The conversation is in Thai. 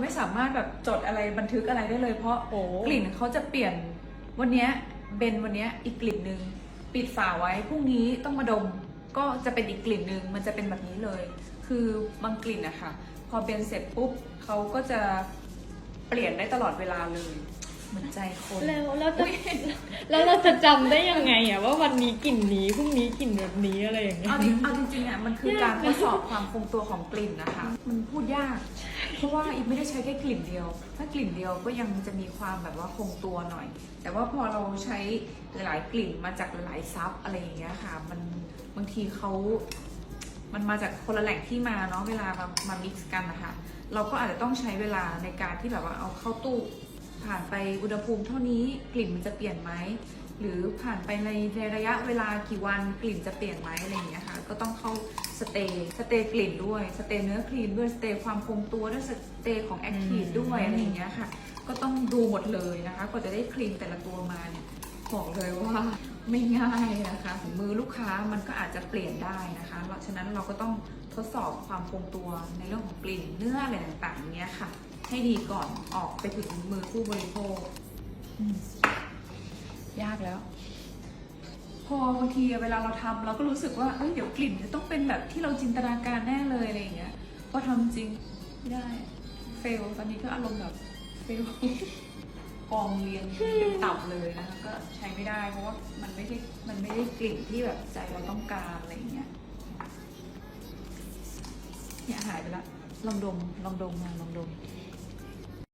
ไม่สามารถแบบจดอะไรบันทึกอะไรได้เลย เพราะโอ้กลิ่นเขาจะเปลี่ยนวันเนี้ยเบนวันเนี้ยอีกกลิ่นหนึ่งปิดฝาไว้พรุ่งนี้ต้องมาดมก็จะเป็นอีกกลิ่นหนึ่งมันจะเป็นแบบนี้เลย คือบางกลิ่นอะค่ะ พอเบนเสร็จปุ๊บเขาก็จะเปลี่ยนได้ตลอดเวลาเลย เหมือนใจคนแล้วเราจะแล้วเราจะจำได้ยังไงอะว่าวันนี้กลิ่นนี้พรุ่งนี้กลิ่นแบบนี้อะไรอย่างเงี้ย เอาจริงเอาจริงๆอะมันคือการทดสอบความคงตัวของกลิ่นนะคะ มันพูดยาก เพราะว่าอีกไม่ได้ใช้แค่กลิ่นเดียว ถ้ากลิ่นเดียวก็ยังจะมีความแบบว่าคงตัวหน่อย แต่ว่าพอเราใช้หลายๆกลิ่นมาจากหลายๆซับอะไรอย่างเงี้ยค่ะ มันบางทีเขามันมาจากคนละแหล่งที่มาเนาะเวลามามา mix กันนะคะ เราก็อาจจะต้องใช้เวลาในการที่แบบว่าเอาเข้าตู้ ผ่านไปอุณหภูมิเท่านี้กลิ่นมันจะเปลี่ยนไหมหรือผ่านไปในในระยะเวลากี่วันกลิ่นจะเปลี่ยนไหมอะไรอย่างเงี้ยค่ะก็ต้องเข้าสเตย์สเตย์กลิ่นด้วยสเตย์เนื้อครีมด้วยสเตย์ความคงตัวด้วยสเตย์ของแอคทีฟด้วยอะไรอย่างเงี้ยค่ะ ก็ต้องดูหมดเลยนะคะกว่าจะได้ครีมแต่ละตัวมาเนี่ยบอกเลยว่าไม่ง่ายนะคะมือลูกค้ามันก็อาจจะเปลี่ยนได้นะคะเพราะฉะนั้นเราก็ต้องทดสอบความคงตัวในเรื่องของกลิ่นเนื้ออะไรต่างๆเนี้ยค่ะ ให้ดีก่อนออกไปถึงมือผู้บริโภคอืมยากแล้ว พอบางทีเวลาเราทำเราก็รู้สึกว่าเอ้ยเดี๋ยวกลิ่นจะต้องเป็นแบบที่เราจินตนาการแน่เลยอะไรอย่างเงี้ยพอทำจริงไม่ได้เฟลตอนนี้ก็อารมณ์แบบเฟลกองเรียงเป็นตับเลยนะคะก็ใช้ไม่ได้เพราะว่ามันไม่ได้มันไม่ได้กลิ่นที่แบบใจเราต้องการอะไรอย่างเงี้ยเนี่ยหายไปละลองดมลองดมมาลองดม